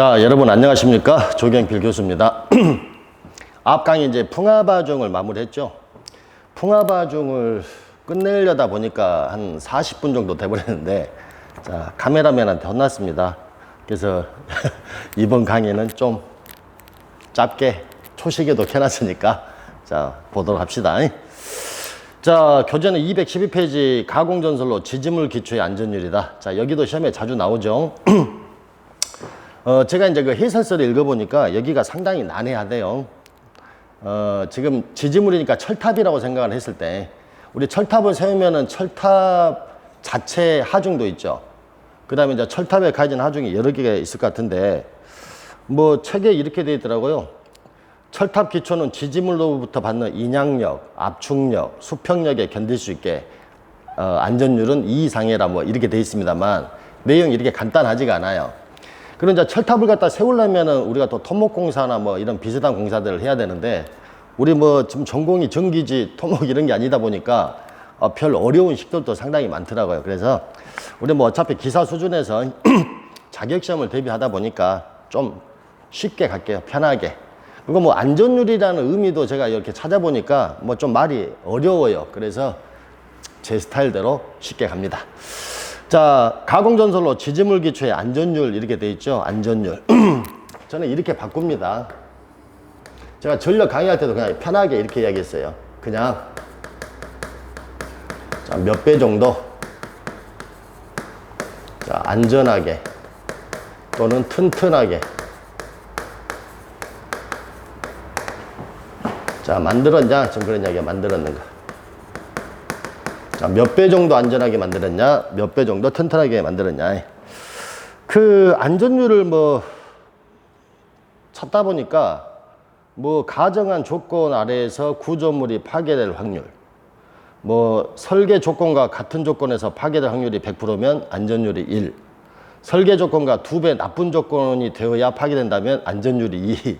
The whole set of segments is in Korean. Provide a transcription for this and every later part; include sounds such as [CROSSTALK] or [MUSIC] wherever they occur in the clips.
자, 여러분 안녕하십니까? 조경필 교수입니다. [CLEARS THROAT] 앞 강의 이제 풍화바중을 마무리했죠. 풍화바중을 끝내려다 보니까 한 40분 정도 돼버렸는데, 자, 카메라맨한테 혼났습니다. 그래서 [LAUGHS] 이번 강의는 좀 짧게 초시계도 켜놨으니까, 자, 보도록 합시다. 자, 교재는 212페이지 가공전설로 지지물 기초의 안전율이다. 자, 여기도 시험에 자주 나오죠. [CLEARS THROAT] 어, 제가 이제 그 해설서를 읽어보니까 여기가 상당히 난해하대요. 어, 지금 지지물이니까 철탑이라고 생각을 했을 때, 우리 철탑을 세우면은 철탑 자체 하중도 있죠. 그 다음에 이제 철탑에 가진 하중이 여러 개가 있을 것 같은데, 뭐 책에 이렇게 되어 있더라고요. 철탑 기초는 지지물로부터 받는 인양력, 압축력, 수평력에 견딜 수 있게 어, 안전율은 2 이상이라 뭐 이렇게 되어 있습니다만 내용이 이렇게 간단하지가 않아요. 그런 이제 철탑을 갖다 세우려면은 우리가 또 토목공사나 뭐 이런 비슷한 공사들을 해야 되는데 우리 뭐 지금 전공이 전기지, 토목 이런 게 아니다 보니까 어, 별 어려운 식들도 상당히 많더라고요. 그래서 우리 뭐 어차피 기사 수준에서 [CLEARS THROAT] 자격 시험을 대비하다 보니까 좀 쉽게 갈게요. 편하게. 그리고 뭐 안전율이라는 의미도 제가 이렇게 찾아보니까 뭐 좀 말이 어려워요. 그래서 제 스타일대로 쉽게 갑니다. 자, 가공전설로 지지물 기초의 안전율 이렇게 돼 있죠. 안전율. [CLEARS THROAT] 저는 이렇게 바꿉니다. 제가 전력 강의할 때도 그냥 편하게 이렇게 이야기했어요. 그냥 자, 몇배 정도 자, 안전하게 또는 튼튼하게 자, 만들었냐? 지금 그런 이야기가 만들었는가? 자, 몇 배 정도 안전하게 만들었냐? 몇 배 정도 튼튼하게 만들었냐? 그 안전율을 뭐 찾다 보니까 뭐 가정한 조건 아래에서 구조물이 파괴될 확률, 뭐 설계 조건과 같은 조건에서 파괴될 확률이 100%면 안전율이 1, 설계 조건과 두 배 나쁜 조건이 되어야 파괴된다면 안전율이 2.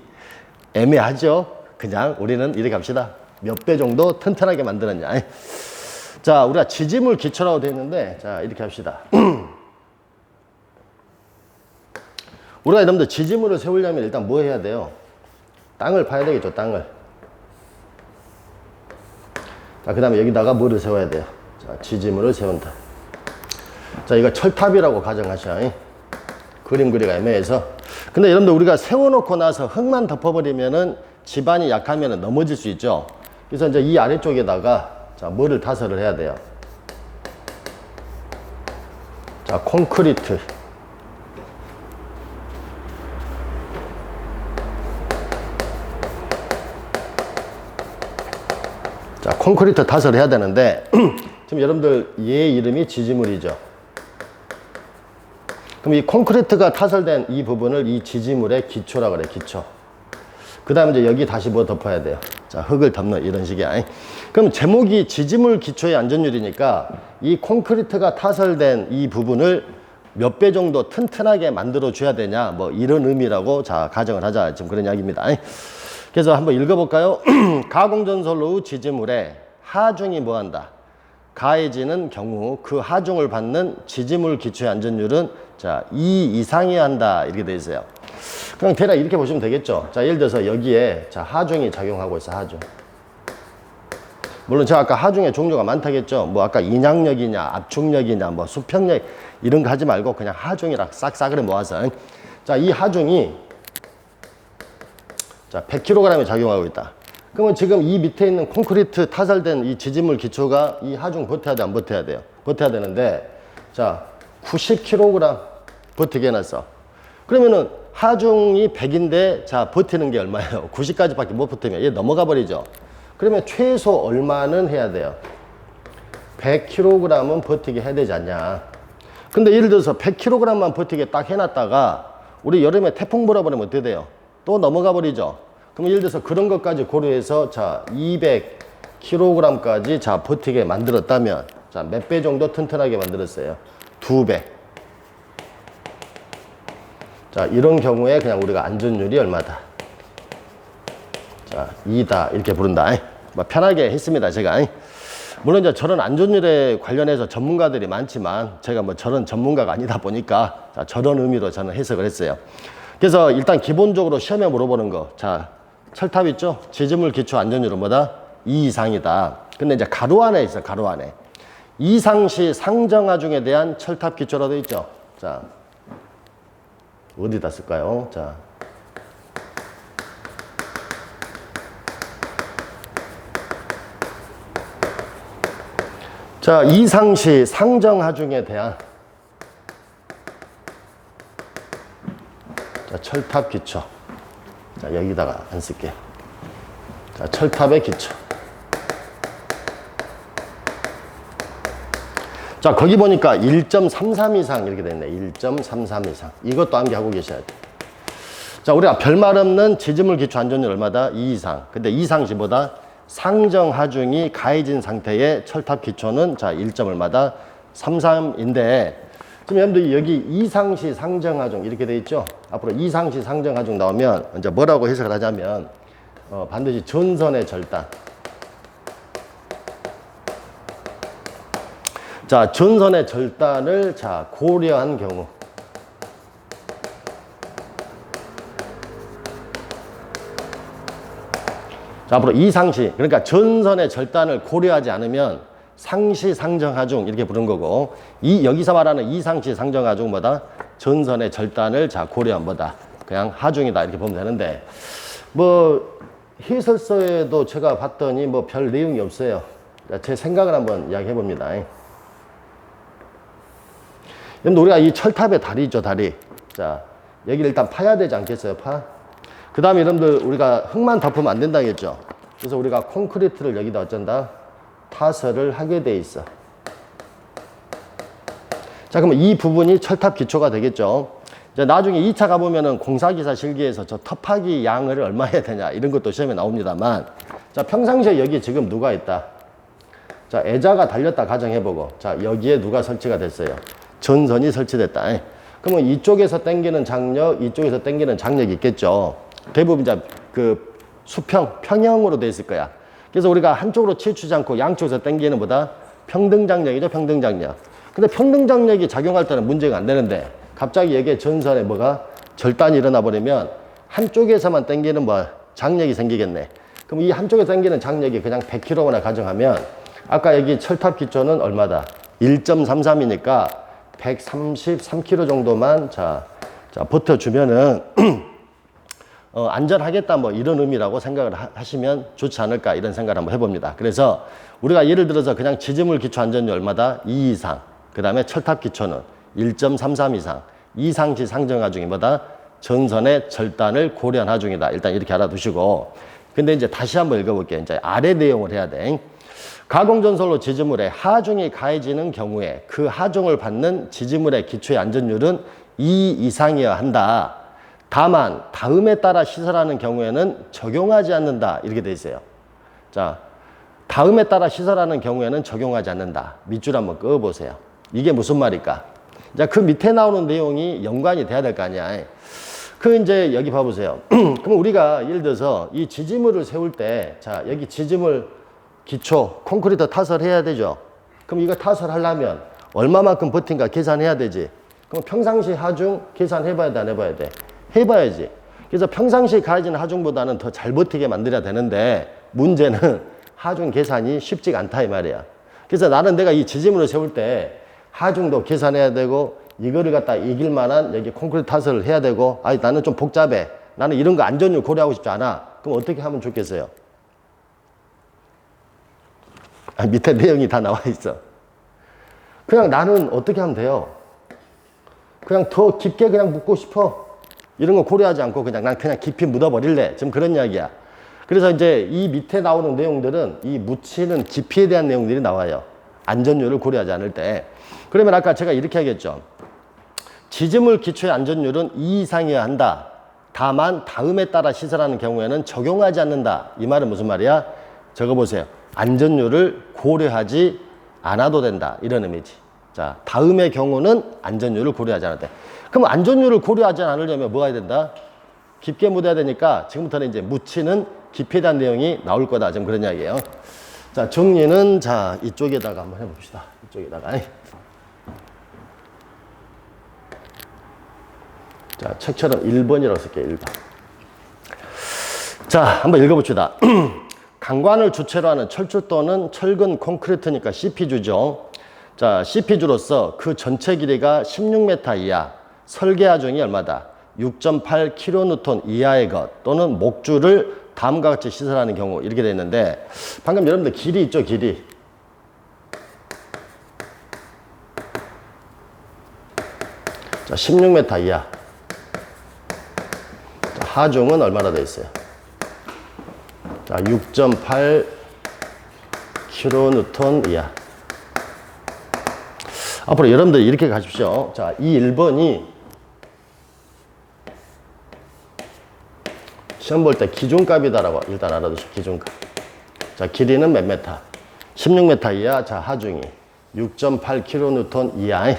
애매하죠? 그냥 우리는 이렇게 갑시다. 몇 배 정도 튼튼하게 만들었냐. 자, 우리가 지짐을 기초라고 되어 있는데, 자, 이렇게 합시다. [CLEARS THROAT] 우리가 여러분들 지지물을 세우려면 일단 뭐 해야 돼요? 땅을 파야 되겠죠, 땅을. 자, 그 다음에 여기다가 뭐를 세워야 돼요? 자, 지지물을 세운다. 자, 이거 철탑이라고 가정하셔. 잉? 그림 그리가 애매해서. 근데 여러분들 우리가 세워놓고 나서 흙만 덮어버리면은 집안이 약하면 넘어질 수 있죠. 그래서 이제 이 아래쪽에다가 자, 뭐를 타설을 해야 돼요? 자, 콘크리트. 자, 콘크리트 타설을 해야 되는데, [CLEARS THROAT] 지금 여러분들 얘 이름이 지지물이죠. 그럼 이 콘크리트가 타설된 이 부분을 이 지지물의 기초라 그래, 기초. 그 다음에 이제 여기 다시 뭐 덮어야 돼요? 자, 흙을 덮는 이런 식이야. 그럼 제목이 지지물 기초의 안전율이니까 이 콘크리트가 타설된 이 부분을 몇 배 정도 튼튼하게 만들어 줘야 되냐, 뭐 이런 의미라고 자, 가정을 하자. 지금 그런 이야기입니다. 그래서 한번 읽어볼까요? [CLEARS THROAT] 가공전설로 지지물에 하중이 뭐한다? 가해지는 경우 그 하중을 받는 지지물 기초의 안전율은 자, 2 이상이어야 한다. 이렇게 돼 있어요. 그냥 대략 이렇게 보시면 되겠죠. 자, 예를 들어서 여기에 자, 하중이 작용하고 있어, 하중. 물론 제가 아까 하중의 종류가 많다겠죠. 뭐 아까 인양력이냐, 압축력이냐, 뭐 수평력 이런 거 하지 말고 그냥 하중이라 싹싹을 모아서 자, 이 하중이 자, 100kg이 작용하고 있다. 그러면 지금 이 밑에 있는 콘크리트 타설된 이 지지물 기초가 이 하중 버텨야 돼, 안 버텨야 돼요? 버텨야 되는데, 자, 90kg 버티게 해놨어. 그러면은 하중이 100인데, 자, 버티는 게 얼마예요? [LAUGHS] 90까지밖에 못 버티면 얘 넘어가 버리죠. 그러면 최소 얼마는 해야 돼요? 100kg은 버티게 해야 되지 않냐. 근데 예를 들어서 100kg만 버티게 딱 해놨다가, 우리 여름에 태풍 불어버리면 어떻게 돼요? 또 넘어가 버리죠. 그럼 예를 들어서 그런 것까지 고려해서 자 200kg까지 자 버티게 만들었다면 자 몇 배 정도 튼튼하게 만들었어요? 두 배. 자 이런 경우에 그냥 우리가 안전율이 얼마다? 자 2다 이렇게 부른다. 뭐 편하게 했습니다 제가. 물론 이제 저런 안전율에 관련해서 전문가들이 많지만 제가 뭐 저런 전문가가 아니다 보니까 자, 저런 의미로 저는 해석을 했어요. 그래서 일단 기본적으로 시험에 물어보는 거. 자, 철탑 있죠? 지지물 기초 안전율은 뭐다? 2 이상이다. 근데 이제 가로 안에 있어, 가로 안에. 이상시 상정하 중에 대한 철탑 기초라도 있죠? 자, 어디다 쓸까요? 자. 자, 이상시 상정하중에 대한 자, 철탑 기초. 자, 여기다가 안 쓸게. 자, 철탑의 기초. 자, 거기 보니까 1.33 이상 이렇게 됐네. 1.33 이상. 이것도 암기하고 계셔야 돼. 자, 우리가 별말 없는 지지물 기초 안전율 얼마다? 2 이상. 근데 이상시보다 상정 하중이 가해진 상태의 철탑 기초는 자, 1점 얼마다? 33인데 지금 여러분들 여기 이상시 상정 하중 이렇게 돼 있죠? 앞으로 이상시 상정 하중 나오면 이제 뭐라고 해석을 하자면 어, 반드시 전선의 절단. 자, 전선의 절단을 자, 고려한 경우. 자, 앞으로 이 상시, 그러니까 전선의 절단을 고려하지 않으면 상시 상정하중 이렇게 부른 거고 이 여기서 말하는 이 상시 상정하중 뭐다? 전선의 절단을 자 고려한 뭐다? 그냥 하중이다 이렇게 보면 되는데 뭐 해설서에도 제가 봤더니 뭐 별 내용이 없어요. 자, 제 생각을 한번 이야기해 봅니다. 여러분 우리가 이 철탑의 다리 있죠 다리. 자 여기를 일단 파야 되지 않겠어요 파? 그 다음에 여러분들 우리가 흙만 덮으면 안 된다겠죠. 그래서 우리가 콘크리트를 여기다 어쩐다? 타설을 하게 돼 있어. 자, 그러면 이 부분이 철탑 기초가 되겠죠. 이제 나중에 2차 가보면은 공사기사 실기에서 저 터파기 양을 얼마 해야 되냐 이런 것도 시험에 나옵니다만 자, 평상시에 여기 지금 누가 있다? 자, 애자가 달렸다 가정해보고 자, 여기에 누가 설치가 됐어요? 전선이 설치됐다. 예. 그러면 이쪽에서 당기는 장력, 이쪽에서 당기는 장력이 있겠죠. 대부분 이제 그 수평, 평형으로 돼 있을 거야. 그래서 우리가 한쪽으로 치우치지 않고 양쪽에서 당기는 보다 평등 장력이죠, 평등 장력. 근데 평등 장력이 작용할 때는 문제가 안 되는데 갑자기 여기에 전선에 뭐가 절단이 일어나 버리면 한쪽에서만 당기는 뭐 장력이 생기겠네. 그럼 이 한쪽에 당기는 장력이 그냥 100kg나 가정하면 아까 여기 철탑 기초는 얼마다? 1.33이니까 133kg 정도만 자, 자 버텨주면은 [CLEARS THROAT] 어, 안전하겠다 뭐 이런 의미라고 생각을 하, 시면 좋지 않을까 이런 생각을 한번 해봅니다. 그래서 우리가 예를 들어서 그냥 지지물 기초 안전율 얼마다 2 이상, 그 다음에 철탑 기초는 1.33 이상, 이상시 상정 하 중이 뭐다? 전선의 절단을 고려한 하중이다. 일단 이렇게 알아두시고 근데 이제 다시 한번 읽어볼게요. 이제 아래 내용을 해야 돼. 가공전설로 지지물에 하중이 가해지는 경우에 그 하중을 받는 지지물의 기초의 안전율은 2 이상이어야 한다. 다만 다음에 따라 시설하는 경우에는 적용하지 않는다. 이렇게 돼 있어요. 자, 다음에 따라 시설하는 경우에는 적용하지 않는다. 밑줄 한번 그어 보세요. 이게 무슨 말일까? 자, 그 밑에 나오는 내용이 연관이 돼야 될 거 아니야. 그 이제 여기 봐보세요. [CLEARS THROAT] 그럼 우리가 예를 들어서 이 지지물을 세울 때, 자, 여기 지지물 기초, 콘크리트 타설해야 되죠. 그럼 이거 타설하려면 얼마만큼 버틴가 계산해야 되지. 그럼 평상시 하중 계산해봐야 돼, 안 해봐야 돼? 해봐야지. 그래서 평상시 가해지는 하중보다는 더 잘 버티게 만들어야 되는데 문제는 [LAUGHS] 하중 계산이 쉽지가 않다 이 말이야. 그래서 나는 내가 이 지지물을 세울 때 하중도 계산해야 되고 이거를 갖다 이길 만한 여기 콘크리트 타설을 해야 되고 아니 나는 좀 복잡해. 나는 이런 거 안전율 고려하고 싶지 않아. 그럼 어떻게 하면 좋겠어요? 아, 밑에 내용이 다 나와 있어. 그냥 나는 어떻게 하면 돼요? 그냥 더 깊게 그냥 묻고 싶어. 이런 거 고려하지 않고 그냥 난 그냥 깊이 묻어버릴래. 지금 그런 이야기야. 그래서 이제 이 밑에 나오는 내용들은 이 묻히는 깊이에 대한 내용들이 나와요. 안전율을 고려하지 않을 때. 그러면 아까 제가 이렇게 하겠죠. 지지물 기초의 안전율은 2 이상이어야 한다. 다만 다음에 따라 시설하는 경우에는 적용하지 않는다. 이 말은 무슨 말이야? 적어보세요. 안전율을 고려하지 않아도 된다. 이런 의미지. 자, 다음의 경우는 안전율을 고려하지 않을 때. 그럼 안전율을 고려하지 않으려면 뭐가 해야 된다? 깊게 묻어야 되니까 지금부터는 이제 묻히는 깊이에 대한 내용이 나올 거다. 지금 그런 이야기예요. 자, 정리는 자, 이쪽에다가 한번 해봅시다. 이쪽에다가. 자, 책처럼 1번이라고 쓸게요, 1번. 자, 한번 읽어봅시다. [CLEARS THROAT] 강관을 주체로 하는 철조 또는 철근 콘크리트니까 CP주죠. 자, CP주로서 그 전체 길이가 16m 이하, 설계 하중이 얼마다? 6.8kN 이하의 것 또는 목줄을 다음과 같이 시설하는 경우 이렇게 되어 있는데 방금 여러분들 길이 있죠, 길이. 자, 16m 이하. 자, 하중은 얼마나 되어 있어요? 자, 6.8 킬로뉴턴 이하. 앞으로 여러분들 이렇게 가십시오. 자, 이 1번이 시험 볼 때 기준값이다라고 일단 알아두시오. 기준값. 자, 길이는 몇 메타? 16m 이하. 자, 하중이 6.8 킬로뉴턴 이하.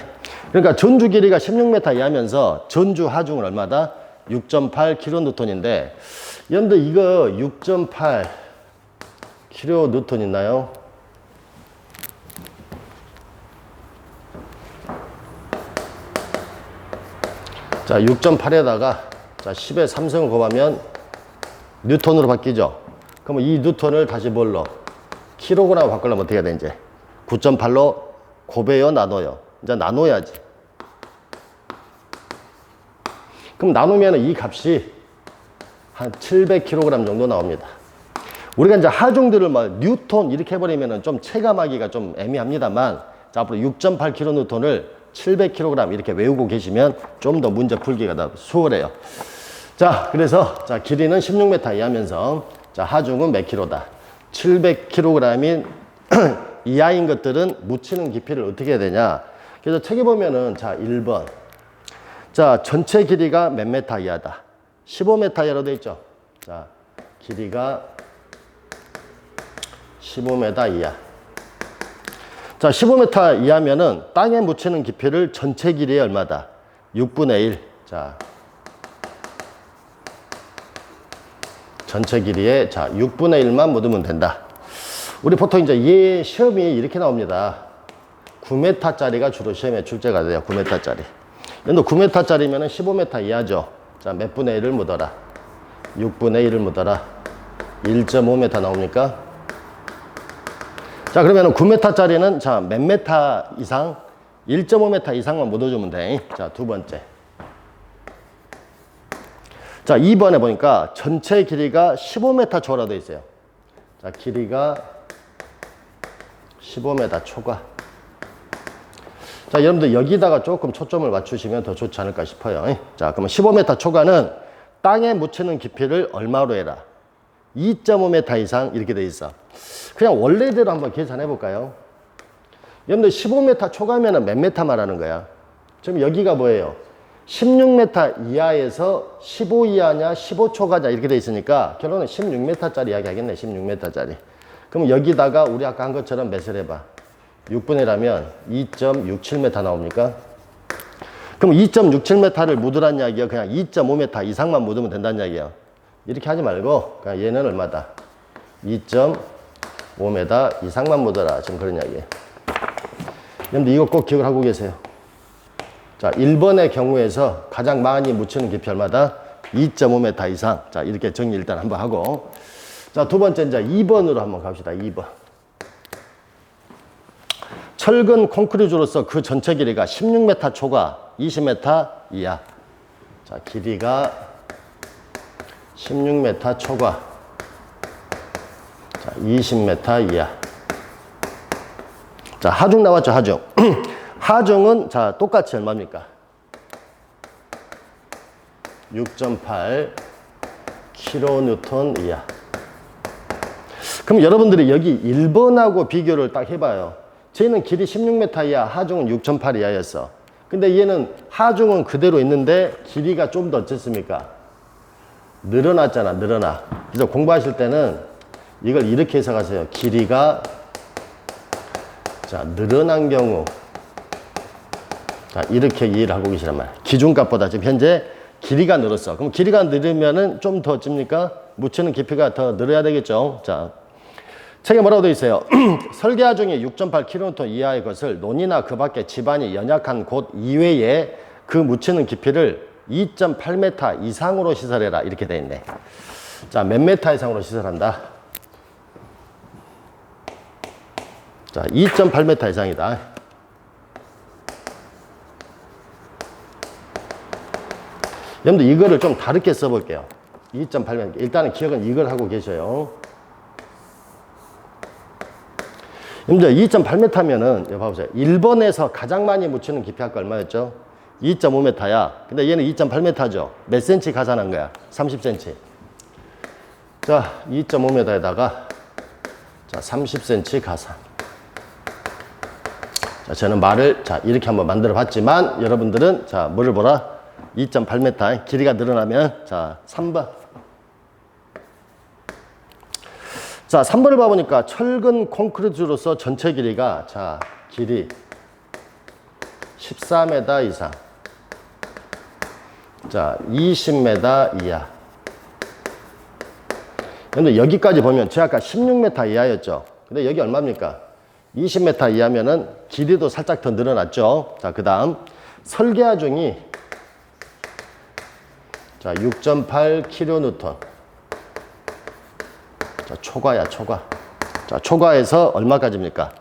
그러니까 전주 길이가 16m 이하면서 전주 하중은 얼마다? 6.8 킬로뉴턴인데 여러분들 이거 6.8 킬로 뉴턴 있나요? 자, 6.8에다가 자, 10에 3승을 곱하면 뉴턴으로 바뀌죠. 그러면 이 뉴턴을 다시 뭘로? 킬로그램 바꾸려면 어떻게 해야 돼, 이제? 9.8로 곱해요, 나눠요? 이제 나눠야지. 그럼 나누면 이 값이 한 700kg 정도 나옵니다. 우리가 이제 하중들을 막 뉴턴 이렇게 해버리면 좀 체감하기가 좀 애매합니다만 자, 앞으로 6.8kN을 700kg 이렇게 외우고 계시면 좀 더 문제 풀기가 더 수월해요. 자, 그래서 자, 길이는 16m 이하면서 자, 하중은 몇 킬로다? 700kg인 [CLEARS THROAT] 이하인 것들은 묻히는 깊이를 어떻게 해야 되냐? 그래서 책에 보면은 자, 1번. 자, 전체 길이가 몇 메타 이하다? 15m 이하로 되어 있죠. 자, 길이가 15m 이하. 자, 15m 이하면은 땅에 묻히는 깊이를 전체 길이의 얼마다? 6분의 1. 자, 전체 길이의 자, 6분의 1만 묻으면 된다. 우리 보통 이제 이 시험이 이렇게 나옵니다. 9m짜리가 주로 시험에 출제가 돼요. 9m짜리. 근데 9m짜리면 15m 이하죠. 자, 몇 분의 1을 묻어라. 6분의 1을 묻어라. 1.5m 나옵니까? 자, 그러면 9m짜리는 자, 몇 m 이상? 1.5m 이상만 묻어주면 돼. 자, 두 번째. 자, 2번에 보니까 전체 길이가 15m 초라 되어 있어요. 자, 길이가 15m 초과. 자, 여러분들 여기다가 조금 초점을 맞추시면 더 좋지 않을까 싶어요. 자, 그러면 15m 초과는 땅에 묻히는 깊이를 얼마로 해라? 2.5m 이상 이렇게 돼 있어. 그냥 원래대로 한번 계산해 볼까요? 여러분들 15m 초과면 몇 m 말하는 거야? 지금 여기가 뭐예요? 16m 이하에서 15 이하냐 15 초과냐 이렇게 돼 있으니까 결론은 16m짜리 이야기 하겠네 16m짜리 그럼 여기다가 우리 아까 한 것처럼 몇을 해봐 6분의 라면 2.67m 나옵니까? 그럼 2.67m를 묻으란 이야기야 그냥 2.5m 이상만 묻으면 된다는 이야기야 이렇게 하지 말고 그냥 얘는 얼마다 2.5m 이상만 묻어라 지금 그런 이야기예요 여러분들 이거 꼭 기억을 하고 계세요 자, 1번의 경우에서 가장 많이 묻히는 깊이 얼마다? 2.5m 이상. 자, 이렇게 정리 일단 한번 하고. 자, 두 번째 이제 2번으로 한번 갑시다. 2번. 철근 콘크리트로서 그 전체 길이가 16m 초과 20m 이하. 자, 길이가 16m 초과. 자, 20m 이하. 자, 하중 나왔죠, 하중. [CLEARS THROAT] 하중은 자 똑같이 얼마입니까? 6.8 킬로뉴턴 이하. 그럼 여러분들이 여기 1번하고 비교를 딱 해봐요. 쟤는 길이 16m 이하, 하중은 6.8 이하였어. 근데 얘는 하중은 그대로 있는데 길이가 좀 더 어쨌습니까? 늘어났잖아, 늘어나. 그래서 공부하실 때는 이걸 이렇게 해석하세요. 길이가 자 늘어난 경우 자, 이렇게 이해를 하고 계시란 말이에요. 기준값보다 지금 현재 길이가 늘었어. 그럼 길이가 늘으면은 좀 더 찝니까? 묻히는 깊이가 더 늘어야 되겠죠. 자, 책에 뭐라고 되어 있어요? [CLEARS THROAT] 설계하 중에 6.8km 이하의 것을 논이나 그 밖에 집안이 연약한 곳 이외에 그 묻히는 깊이를 2.8m 이상으로 시설해라 이렇게 돼 있네. 자, 몇 메타 이상으로 시설한다? 자, 2.8m 이상이다. 여러분들 이거를 좀 다르게 써볼게요. 2.8m. 일단은 기억은 이걸 하고 계셔요. 여러분들 2.8m면은 여기 봐보세요. 1번에서 가장 많이 묻히는 깊이 아까 얼마였죠? 2.5m야. 근데 얘는 2.8m죠. 몇 cm 가산한 거야? 30cm. 자, 2.5m에다가 자, 30cm 가산. 자, 저는 말을 자, 이렇게 한번 만들어 봤지만 여러분들은 자, 뭐를 보라? 2.8m 길이가 늘어나면 자, 3번. 자, 3번을 봐 보니까 철근 콘크리트로서 전체 길이가 자, 길이 14m 이상. 자, 20m 이하. 근데 여기까지 보면 제가 아까 16m 이하였죠. 근데 여기 얼마입니까? 20m 이하면은 길이도 살짝 더 늘어났죠. 자, 그 다음 설계하중이 자, 6.8 kN. 자, 초과야, 초과. 자, 초과에서 얼마까지입니까?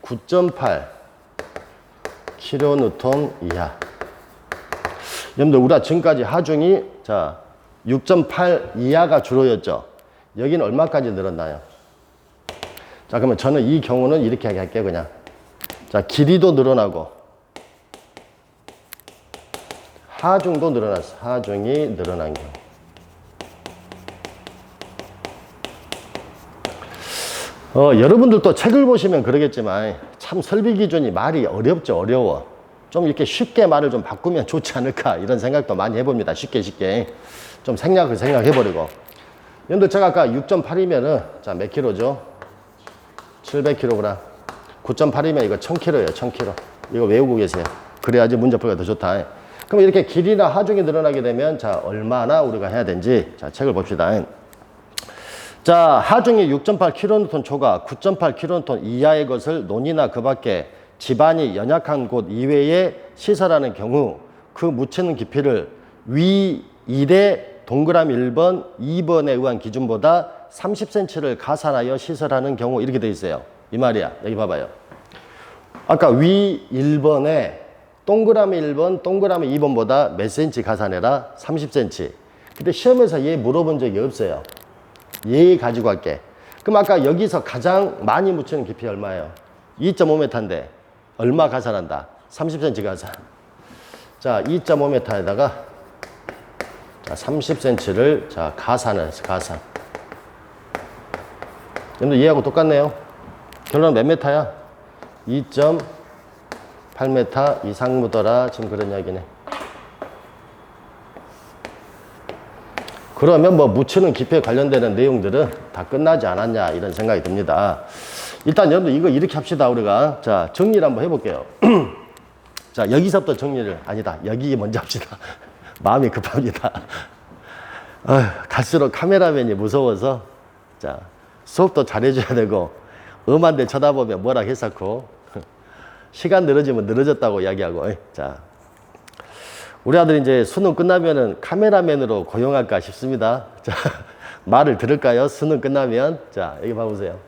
9.8 kN 이하. 여러분들, 우리가 지금까지 하중이 자, 6.8 이하가 주로였죠. 여기는 얼마까지 늘었나요? 자, 그러면 저는 이 경우는 이렇게 할게요, 그냥. 자, 길이도 늘어나고, 하중도 늘어났어. 하중이 늘어난 경우. 어, 여러분들도 책을 보시면 그러겠지만 참 설비 기준이 말이 어렵죠, 어려워. 좀 이렇게 쉽게 말을 좀 바꾸면 좋지 않을까 이런 생각도 많이 해봅니다. 쉽게 쉽게 좀 생략을 생각해버리고. 제가 아까 6.8이면은 자몇 킬로죠? 700kg. 9.8이면 이거 1000kg예요, 1000kg. 이거 외우고 계세요. 그래야지 문제 풀기가 더 좋다. 그럼 이렇게 길이나 하중이 늘어나게 되면 자 얼마나 우리가 해야 되는지 자 책을 봅시다. 자, 하중이 6.8kN 초과 9.8kN 이하의 것을 논이나 그 밖에 집안이 연약한 곳 이외에 시설하는 경우 그 묻히는 깊이를 위 1의 동그라미 1번, 2번에 의한 기준보다 30cm를 가산하여 시설하는 경우 이렇게 돼 있어요. 이 말이야. 여기 봐봐요. 아까 위 1번에 동그라미 1번, 동그라미 2번보다 몇 cm 가산해라? 30cm. 근데 시험에서 얘 물어본 적이 없어요. 얘 가지고 할게. 그럼 아까 여기서 가장 많이 묻히는 깊이 얼마예요? 2.5m인데 얼마 가산한다? 30cm 가산. 자, 2.5m에다가 자, 30cm를 자, 가산을 가산. 근데 얘하고 똑같네요. 결론은 몇 메타야? 2.8m 이상 묻어라. 지금 그런 이야기네. 그러면 뭐 묻히는 깊이에 관련되는 내용들은 다 끝나지 않았냐 이런 생각이 듭니다. 일단 여러분들 이거 이렇게 합시다 우리가 자 정리를 한번 해볼게요. [CLEARS THROAT] 자 여기서부터 정리를 아니다 여기 먼저 합시다. [LAUGHS] 마음이 급합니다. [LAUGHS] 아휴, 갈수록 카메라맨이 무서워서 자 수업도 잘해줘야 되고 음한데 쳐다보면 뭐라 했었고 [LAUGHS] 시간 늘어지면 늘어졌다고 이야기하고 자 우리 아들이 이제 수능 끝나면은 카메라맨으로 고용할까 싶습니다. [LAUGHS] 자, 말을 들을까요? 수능 끝나면. 자, 여기 봐보세요.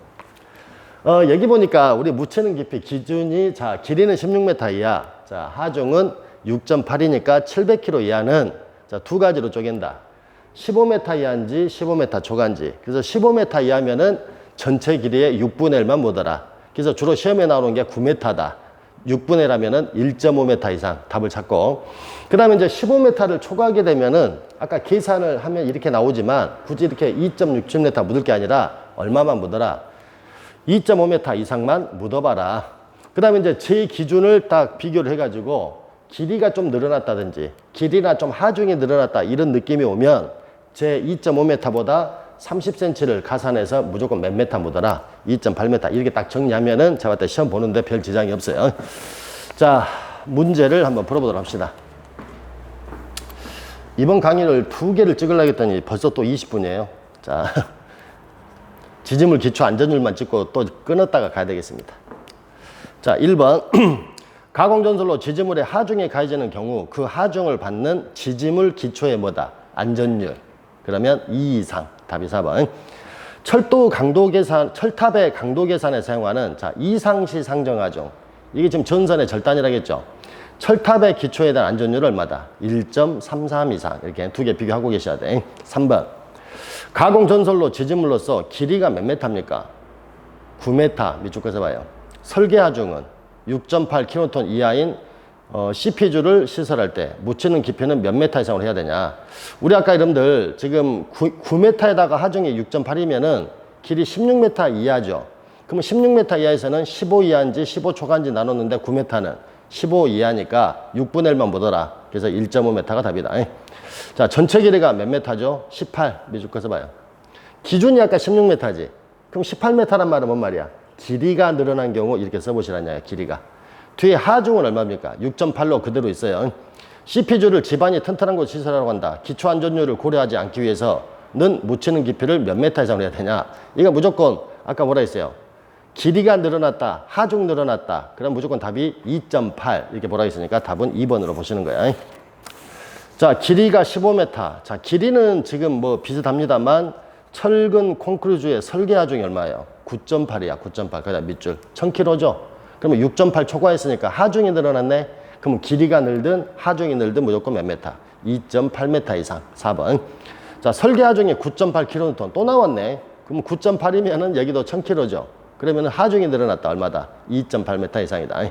어, 여기 보니까 우리 묻히는 깊이 기준이, 자, 길이는 16m 이하. 자, 하중은 6.8이니까 700km 이하는 자, 두 가지로 쪼갠다. 15m 이하인지 15m 초간지. 그래서 15m 이하면은 전체 길이의 6분의 1만 못알아. 그래서 주로 시험에 나오는 게 9m다. 6분의 1하면은 1.5m 이상 답을 찾고 그 다음에 이제 15m를 초과하게 되면은 아까 계산을 하면 이렇게 나오지만 굳이 이렇게 2.67m 묻을 게 아니라 얼마만 묻어라? 2.5m 이상만 묻어봐라. 그 다음에 이제 제 기준을 딱 비교를 해가지고 길이가 좀 늘어났다든지 길이나 좀 하중이 늘어났다 이런 느낌이 오면 제 2.5m보다 30cm를 가산해서 무조건 몇 메타 묻어라. 2.8m 이렇게 딱 정리하면은 제가 봤을 때 시험 보는데 별 지장이 없어요. 자 문제를 한번 풀어보도록 합시다. 이번 강의를 두 개를 찍으려고 했더니 벌써 또 20분이에요. 자 [LAUGHS] 지지물 기초 안전율만 찍고 또 끊었다가 가야 되겠습니다. 자 1번. 가공전설로 지지물에 하중이 가해지는 경우 그 하중을 받는 지지물 기초의 뭐다? 안전율. 그러면 2 이상. 답이 4번. 철도 강도 계산, 철탑의 강도 계산에 사용하는 자, 이상시 상정하중. 이게 지금 전선의 절단이라겠죠. 철탑의 기초에 대한 안전율은 얼마다? 1.33 이상. 이렇게 두 개 비교하고 계셔야 돼. 3번. 가공 전설로 지지물로서 길이가 몇 메타입니까? 9m 밑줄 거서 봐요. 설계 하중은 6.8kN 이하인 어, CP주를 시설할 때 묻히는 깊이는 몇 메타 이상으로 해야 되냐. 우리 아까 여러분들 지금 9, 9m에다가 하중이 6.8이면은 길이 16m 이하죠. 그러면 16m 이하에서는 15 이하인지 15 초간지 나눴는데 9m는 15 이하니까 6분의 1만 보더라. 그래서 1.5m가 답이다. 자, 전체 길이가 몇 메타죠? 18. 밑줄 거서 봐요. 기준이 아까 16m지. 그럼 18m란 말은 뭔 말이야? 길이가 늘어난 경우 이렇게 써보시라냐, 길이가. 뒤에 하중은 얼마입니까? 6.8로 그대로 있어요. CP주를 집안이 튼튼한 곳 시설하라고 한다. 기초 안전율을 고려하지 않기 위해서는 묻히는 깊이를 몇 메타 이상으로 해야 되냐? 이거 무조건 아까 뭐라 했어요? 길이가 늘어났다, 하중 늘어났다. 그럼 무조건 답이 2.8 이렇게 뭐라 했으니까 답은 2번으로 보시는 거야. 자, 길이가 15m. 자, 길이는 지금 뭐 비슷합니다만 철근 콘크리트의 설계 하중이 얼마예요? 9.8이야, 9.8. 그다 밑줄. 1000kg죠? 그러면 6.8 초과했으니까 하중이 늘어났네? 그러면 길이가 늘든 하중이 늘든 무조건 몇 메타? 2.8m 이상. 4번. 자, 설계 하중이 9.8kN 또 나왔네. 그럼 9.8이면은 여기도 1000kg죠? 그러면 하중이 늘어났다. 얼마다? 2.8m 이상이다.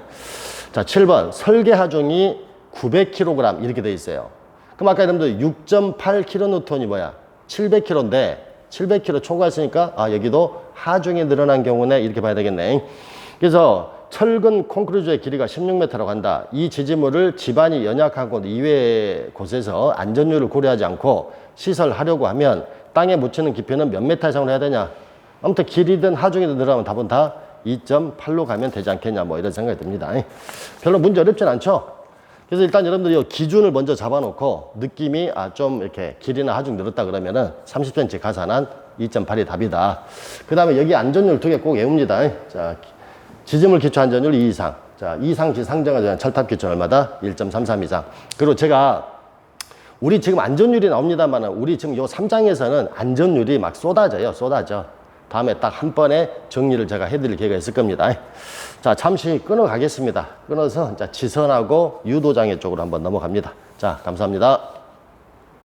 자, 7번. 설계 하중이 900kg 이렇게 돼 있어요. 그럼 아까 여러분들 6.8kN이 뭐야? 700kg인데 700kg 초과했으니까 아 여기도 하중이 늘어난 경우네 이렇게 봐야 되겠네. 그래서 철근 콘크리트의 길이가 16m라고 한다. 이 지지물을 집안이 연약한 곳 이외의 곳에서 안전율을 고려하지 않고 시설하려고 하면 땅에 묻히는 깊이는 몇 메타 이상으로 해야 되냐? 아무튼 길이든 하중이든 늘어나면 답은 다 2.8로 가면 되지 않겠냐 뭐 이런 생각이 듭니다. [LAUGHS] 별로 문제 어렵진 않죠? 그래서 일단 여러분들이 이 기준을 먼저 잡아놓고 느낌이 아 좀 이렇게 길이나 하중 늘었다 그러면은 30cm 가산한 2.8이 답이다. 그 다음에 여기 안전율 두 개 꼭 외웁니다. 자, 지지물 기초 안전율 2 이상. 자, 2 이상시 상정하자는 철탑 기초 얼마다? 1.33 이상. 그리고 제가 우리 지금 안전율이 나옵니다만 우리 지금 요 3장에서는 안전율이 막 쏟아져요. 쏟아져. 다음에 딱 한 번에 정리를 제가 해드릴 기회가 있을 겁니다. 자, 잠시 끊어 가겠습니다. 끊어서 자, 지선하고 유도장애 쪽으로 한번 넘어갑니다. 자, 감사합니다.